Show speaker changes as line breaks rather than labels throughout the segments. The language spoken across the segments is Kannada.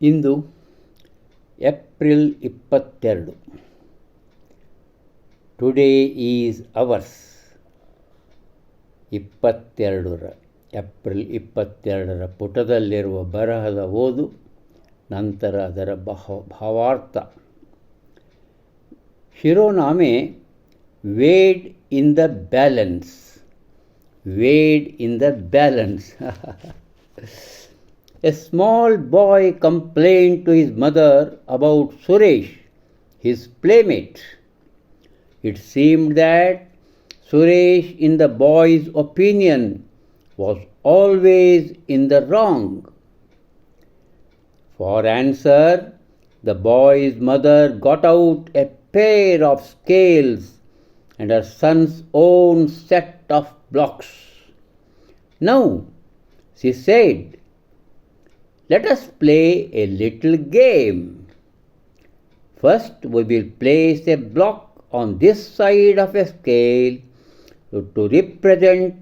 ಇಂದು ಏಪ್ರಿಲ್ ಇಪ್ಪತ್ತೆರಡು. ಟುಡೇ ಈಸ್ ಅವರ್ಸ್ ಇಪ್ಪತ್ತೆರಡರ, ಏಪ್ರಿಲ್ ಇಪ್ಪತ್ತೆರಡರ ಪುಟದಲ್ಲಿರುವ ಬರಹದ ಓದು, ನಂತರ ಅದರ ಬಹ, ಭಾವಾರ್ಥ. ಶಿರೋನಾಮೆ weighed in the balance weighed in the balance A small boy complained to his mother about Suresh, his playmate. It seemed that Suresh, in the boy's opinion, was always in the wrong. For answer, the boy's mother got out a pair of scales and her son's own set of blocks. Now, she said, let us play a little game. First, we will place a block on this side of a scale to represent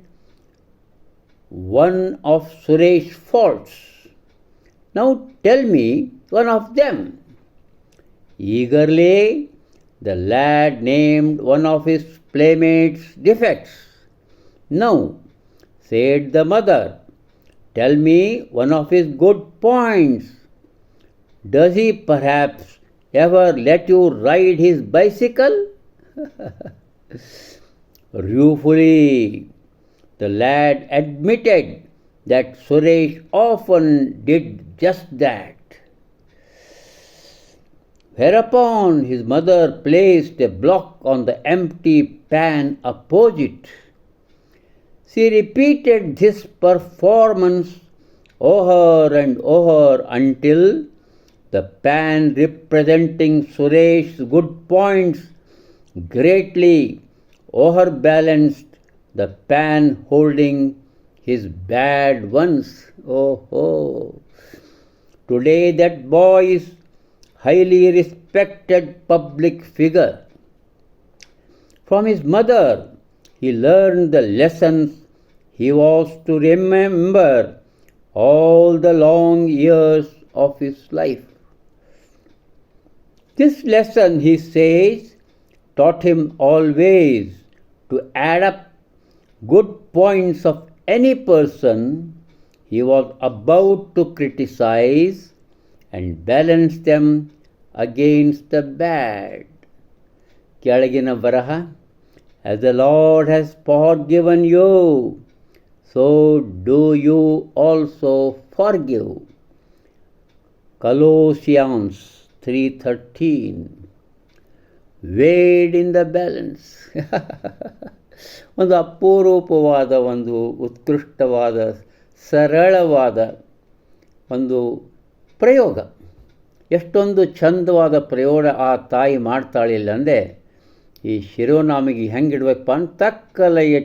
one of Suresh's faults. Now tell me one of them. Eagerly, the lad named one of his playmates' defects. Now, said the mother, tell me one of his good points. Does he perhaps ever let you ride his bicycle? Ruefully, the lad admitted that Suresh often did just that. Whereupon his mother placed a block on the empty pan opposite. She repeated this performance over and over until the pan representing Suresh's good points greatly overbalanced the pan holding his bad ones. Oh, oh. Today that boy is highly respected public figure. From his mother, he learned the lessons he was to remember all the long years of his life. This lesson, he says, taught him always to add up good points of any person he was about to criticize and balance them against the bad. ಕೆಳಗಿನ ಬರಹ As the Lord has forgiven you, so do you also forgive. Colossians 3:13 Weighed in the balance. ಒಂದು ಅಪೂರೂಪವಾದ ಒಂದು ಉತ್ಕೃಷ್ಟವಾದ ಸರಳವಾದ ಒಂದು ಪ್ರಯೋಗ ಎಷ್ಟೊಂದು ಚಂದವಾದ ಪ್ರಯೋಗ ಆ ತಾಯಿ ಮಾಡ್ತಾಳಿಲ್ಲ ಅಂದರೆ ಈ ಶಿರೋನಾಮಿಗೆ ಹೆಂಗಿಡ್ಬೇಕಪ್ಪ ಅಂತ ತಕ್ಕಲೆ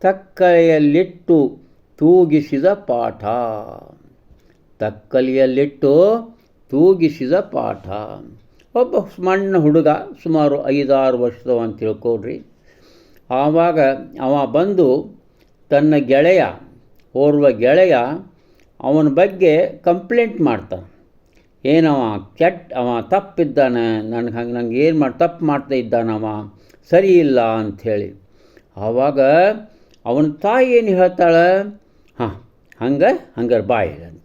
ತಕ್ಕಲೆಯಲ್ಲಿಟ್ಟು ತೂಗಿಸಿದ ಪಾಠ. ತಕ್ಕಲೆಯಲ್ಲಿಟ್ಟು ತೂಗಿಸಿದ ಪಾಠ. ಒಬ್ಬ ಸಣ್ಣ ಹುಡುಗ ಸುಮಾರು ಐದಾರು ವರ್ಷದವ ಅಂತ ತಿಳ್ಕೊಡ್ರಿ ಆವಾಗ ಅವ ಬಂದು ತನ್ನ ಗೆಳೆಯ ಓರ್ವ ಗೆಳೆಯ ಅವನ ಬಗ್ಗೆ ಕಂಪ್ಲೇಂಟ್ ಮಾಡ್ತಾನೆ. ಏನವ? ಕೆಟ್ಟ ಅವ, ತಪ್ಪಿದ್ದಾನೆ. ನನಗೆ ಹಂಗೆ ನಂಗೆ ಏನು ಮಾಡಿ ತಪ್ಪು ಮಾಡ್ತಾ ಇದ್ದಾನವ? ಸರಿ ಇಲ್ಲ ಅಂಥೇಳಿ ಆವಾಗ ಅವನ ತಾಯಿ ಏನು ಹೇಳ್ತಾಳೆ? ಹಾಂ, ಹಂಗೆ, ಹಂಗಾರೆ ಬಾಯಿ ಅಂತ.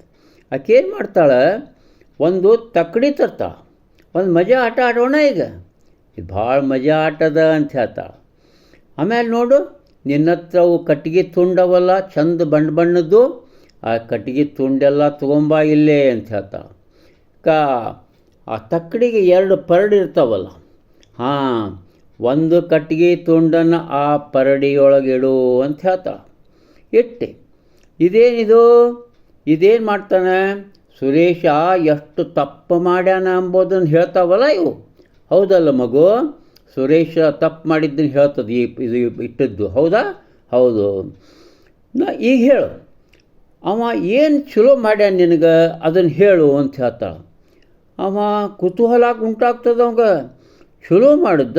ಆಕೆ ಏನು ಮಾಡ್ತಾಳೆ? ಒಂದು ತಕ್ಕಡಿ ತರ್ತಾಳೆ. ಒಂದು ಮಜಾ ಆಟ ಆಡೋಣ ಈಗ. ಇದು ಭಾಳ ಮಜಾ ಆಟದ ಅಂತ ಹೇಳ್ತಾಳೆ. ಆಮೇಲೆ ನೋಡು, ನಿನ್ನ ಹತ್ರ ಅವು ಕಟ್ಟಿಗೆ ತುಂಡವಲ್ಲ, ಚಂದ ಬಣ್ಣ ಬಣ್ಣದ್ದು, ಆ ಕಟ್ಟಿಗೆ ತುಂಡೆಲ್ಲ ತೊಗೊಂಬ ಇಲ್ಲೇ ಅಂತ ಹೇಳ್ತಾಳೆ. ಕಾ ಆ ತಕ್ಕಡಿಗೆ ಎರಡು ಪರಡಿ ಇರ್ತಾವಲ್ಲ, ಹಾಂ, ಒಂದು ಕಟ್ಟಿಗೆ ತುಂಡನ್ನು ಆ ಪರಡಿಯೊಳಗಿಡು ಅಂತ ಹೇಳ್ತಾಳೆ. ಇಟ್ಟೆ. ಇದೇನಿದು? ಇದೇನು ಮಾಡ್ತಾನೆ? ಸುರೇಶ, ಎಷ್ಟು ತಪ್ಪು ಮಾಡ್ಯಾನ ಅಂಬೋದನ್ನು ಹೇಳ್ತಾವಲ್ಲ ಇವು. ಹೌದಲ್ಲ ಮಗು? ಸುರೇಶ ತಪ್ಪು ಮಾಡಿದ್ದನ್ನು ಹೇಳ್ತದೆ ಈ ಇದು ಇಟ್ಟದ್ದು. ಹೌದಾ? ಹೌದು. ನಾ, ಈಗ ಹೇಳು. ಅವ ಏನು ಚಲೋ ಮಾಡ್ಯಾನ ನಿನಗೆ? ಅದನ್ನು ಹೇಳು ಅಂತ ಹೇಳ್ತಾಳೆ. ಅವ ಕುತೂಹಲ ಉಂಟಾಗ್ತದ ಅವಂಗ? ಚಲೋ ಮಾಡಿದ್ದ?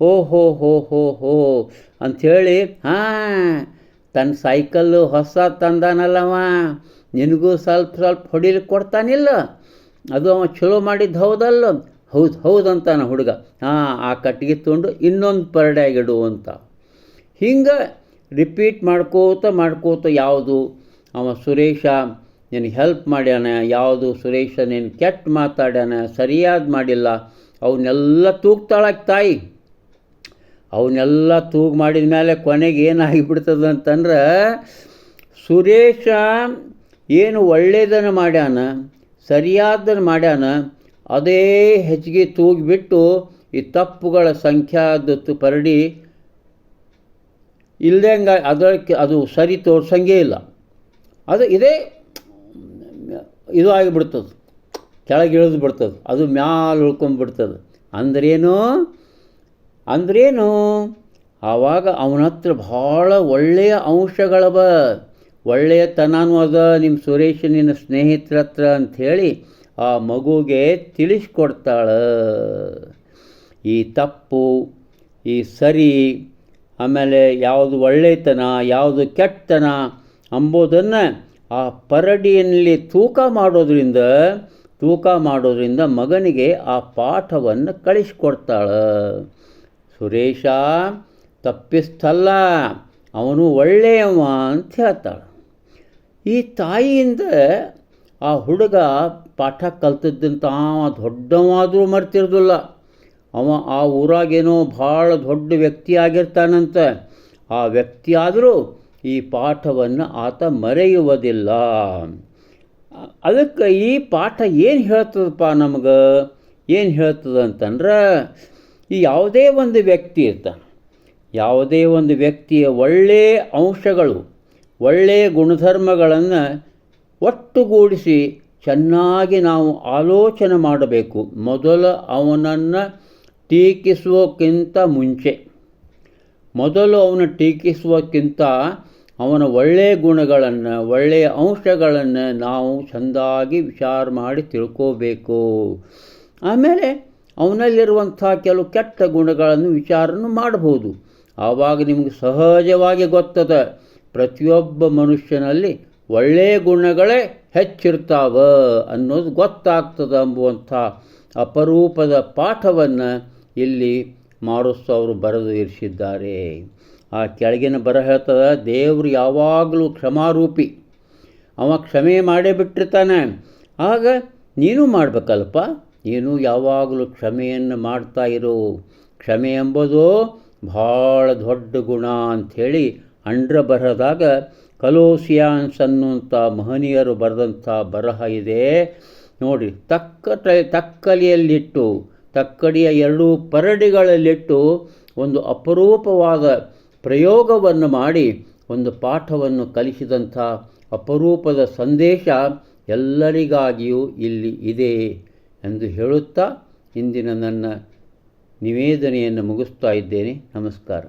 ಹೋ ಹೋ ಹೋ ಹೋ ಹೋ ಅಂಥೇಳಿ, ಹಾಂ, ತನ್ನ ಸೈಕಲ್ಲು ಹೊಸ ತಂದಾನಲ್ಲವ ನಿನಗೂ ಸ್ವಲ್ಪ ಸ್ವಲ್ಪ ಹೊಡಿಲಿಕ್ಕೆ ಕೊಡ್ತಾನಿಲ್ಲ. ಅದು ಅವ ಚಲೋ ಮಾಡಿದ್ದು ಹೌದಲ್ಲ? ಹೌದು ಹೌದಂತಾನ ಹುಡುಗ. ಹಾಂ, ಆ ಕಟ್ಟಿಗೆ ತೊಗೊಂಡು ಇನ್ನೊಂದು ಪರಡ್ಯಾಗಿಡು ಅಂತ ಹಿಂಗೆ ರಿಪೀಟ್ ಮಾಡ್ಕೋತ ಮಾಡ್ಕೋತ ಯಾವುದು? ಅವ ಸುರೇಶ ನಿನಗೆ ಹೆಲ್ಪ್ ಮಾಡ್ಯಾನ, ಯಾವುದು ಸುರೇಶ ನೀನು ಕೆಟ್ಟ ಮಾತಾಡ್ಯಾನ, ಸರಿಯಾದ ಮಾಡಿಲ್ಲ ಅವನ್ನೆಲ್ಲ ತೂಗ್ತಾಳಕ್ಕೆ ತಾಯಿ. ಅವನ್ನೆಲ್ಲ ತೂಗು ಮಾಡಿದ ಮೇಲೆ ಕೊನೆಗೆ ಏನಾಗಿಬಿಡ್ತದೆ ಅಂತಂದ್ರೆ, ಸುರೇಶ ಏನು ಒಳ್ಳೆಯದನ್ನು ಮಾಡ್ಯಾನ, ಸರಿಯಾದನ್ನು ಮಾಡ್ಯಾನ, ಅದೇ ಹೆಚ್ಚಿಗೆ ತೂಗಿಬಿಟ್ಟು ಈ ತಪ್ಪುಗಳ ಸಂಖ್ಯಾದತ್ತು ಪರಡಿ ಇಲ್ಲದಂಗೆ ಅದಕ್ಕೆ ಅದು ಸರಿ ತೋರ್ಸಂಗೇ ಇಲ್ಲ. ಅದು ಇದೇ ಇದು ಆಗಿಬಿಡ್ತದೆ. ಕೆಳಗೆ ಇಳಿದು ಬಿಡ್ತದೆ. ಅದು ಮ್ಯಾಲ ಉಳ್ಕೊಂಬಿಡ್ತದೆ ಅಂದ್ರೇನು? ಅಂದ್ರೇನು? ಆವಾಗ ಅವನ ಹತ್ರ ಭಾಳ ಒಳ್ಳೆಯ ಅಂಶಗಳವ ಒಳ್ಳೆಯತನನೂ ಅದ. ನಿಮ್ಮ ಸುರೇಶ್ ನಿನ್ನ ಸ್ನೇಹಿತರ ಹತ್ರ ಅಂಥೇಳಿ ಆ ಮಗುಗೆ ತಿಳಿಸ್ಕೊಡ್ತಾಳೆ. ಈ ತಪ್ಪು, ಈ ಸರಿ, ಆಮೇಲೆ ಯಾವುದು ಒಳ್ಳೆಯತನ ಯಾವುದು ಕೆಟ್ಟತನ ಅಂಬೋದನ್ನು ಆ ಪರಡಿಯಲ್ಲಿ ತೂಕ ಮಾಡೋದ್ರಿಂದ ತೂಕ ಮಾಡೋದ್ರಿಂದ ಮಗನಿಗೆ ಆ ಪಾಠವನ್ನು ಕಳಿಸ್ಕೊಡ್ತಾಳೆ. ಸುರೇಶ ತಪ್ಪಿಸ್ತಲ್ಲ ಅವನು ಒಳ್ಳೆಯವ ಅಂತ ಹೇಳ್ತಾಳೆ. ಈ ತಾಯಿಯಿಂದ ಆ ಹುಡುಗ ಪಾಠ ಕಲ್ತದ್ದಂತ ದೊಡ್ಡವಾದರೂ ಮರ್ತಿರೋದಿಲ್ಲ. ಅವ ಆ ಊರಾಗೇನೋ ಭಾಳ ದೊಡ್ಡ ವ್ಯಕ್ತಿ ಆಗಿರ್ತಾನಂತ. ಆ ವ್ಯಕ್ತಿ ಆದರೂ ಈ ಪಾಠವನ್ನು ಆತ ಮರೆಯುವುದಿಲ್ಲ. ಅದಕ್ಕೆ ಈ ಪಾಠ ಏನು ಹೇಳ್ತದಪ್ಪ ನಮಗೆ? ಏನು ಹೇಳ್ತದ ಅಂತಂದ್ರೆ, ಈ ಯಾವುದೇ ಒಂದು ವ್ಯಕ್ತಿ ಇರ್ತಾನೆ ಯಾವುದೇ ಒಂದು ವ್ಯಕ್ತಿಯ ಒಳ್ಳೆಯ ಅಂಶಗಳು ಒಳ್ಳೆಯ ಗುಣಧರ್ಮಗಳನ್ನು ಒಟ್ಟುಗೂಡಿಸಿ ಚೆನ್ನಾಗಿ ನಾವು ಆಲೋಚನೆ ಮಾಡಬೇಕು. ಮೊದಲು ಅವನನ್ನು ಟೀಕಿಸುವಕ್ಕಿಂತ ಮುಂಚೆ, ಮೊದಲು ಅವನ ಟೀಕಿಸುವಕ್ಕಿಂತ ಅವನ ಒಳ್ಳೆಯ ಗುಣಗಳನ್ನು ಒಳ್ಳೆಯ ಅಂಶಗಳನ್ನು ನಾವು ಚೆಂದಾಗಿ ವಿಚಾರ ಮಾಡಿ ತಿಳ್ಕೋಬೇಕು. ಆಮೇಲೆ ಅವನಲ್ಲಿರುವಂಥ ಕೆಲವು ಕೆಟ್ಟ ಗುಣಗಳನ್ನು ವಿಚಾರನು ಮಾಡಬಹುದು ಆವಾಗ ನಿಮಗೆ ಸಹಜವಾಗಿ ಗೊತ್ತದ, ಪ್ರತಿಯೊಬ್ಬ ಮನುಷ್ಯನಲ್ಲಿ ಒಳ್ಳೆಯ ಗುಣಗಳೇ ಹೆಚ್ಚಿರ್ತಾವ ಅನ್ನೋದು ಗೊತ್ತಾಗ್ತದೆ ಎಂಬುವಂಥ ಅಪರೂಪದ ಪಾಠವನ್ನು ಇಲ್ಲಿ ಮಾರುಸ್ ಅವರು ಬರೆದು ಇರಿಸಿದ್ದಾರೆ. ಆ ಕೆಳಗಿನ ಬರ ಹೇಳ್ತದ, ದೇವರು ಯಾವಾಗಲೂ ಕ್ಷಮಾರೂಪಿ. ಅವ ಕ್ಷಮೆ ಮಾಡೇ ಬಿಟ್ಟಿರ್ತಾನೆ. ಆಗ ನೀನು ಮಾಡಬೇಕಲ್ಪ. ನೀನು ಯಾವಾಗಲೂ ಕ್ಷಮೆಯನ್ನು ಮಾಡ್ತಾ ಇರು. ಕ್ಷಮೆ ಎಂಬುದು ಭಾಳ ದೊಡ್ಡ ಗುಣ ಅಂಥೇಳಿ ಅಂಡ್ರ ಬರಹದಾಗ ಕಲೋಸಿಯಾನ್ಸ್ ಅನ್ನುವಂಥ ಮಹನೀಯರು ಬರೆದಂಥ ಬರಹ ಇದೆ. ನೋಡಿ, ತಕ್ಕ ತಕ್ಕಲಿಯಲ್ಲಿಟ್ಟು, ತಕ್ಕಡಿಯ ಎರಡೂ ಪರಡಿಗಳಲ್ಲಿಟ್ಟು ಒಂದು ಅಪರೂಪವಾದ ಪ್ರಯೋಗವನ್ನು ಮಾಡಿ ಒಂದು ಪಾಠವನ್ನು ಕಲಿಸಿದಂಥ ಅಪರೂಪದ ಸಂದೇಶ ಎಲ್ಲರಿಗಾಗಿಯೂ ಇಲ್ಲಿ ಇದೆ ಎಂದು ಹೇಳುತ್ತಾ ಇಂದಿನ ನನ್ನ ನಿವೇದನೆಯನ್ನು ಮುಗಿಸ್ತಾ ಇದ್ದೇನೆ. ನಮಸ್ಕಾರ.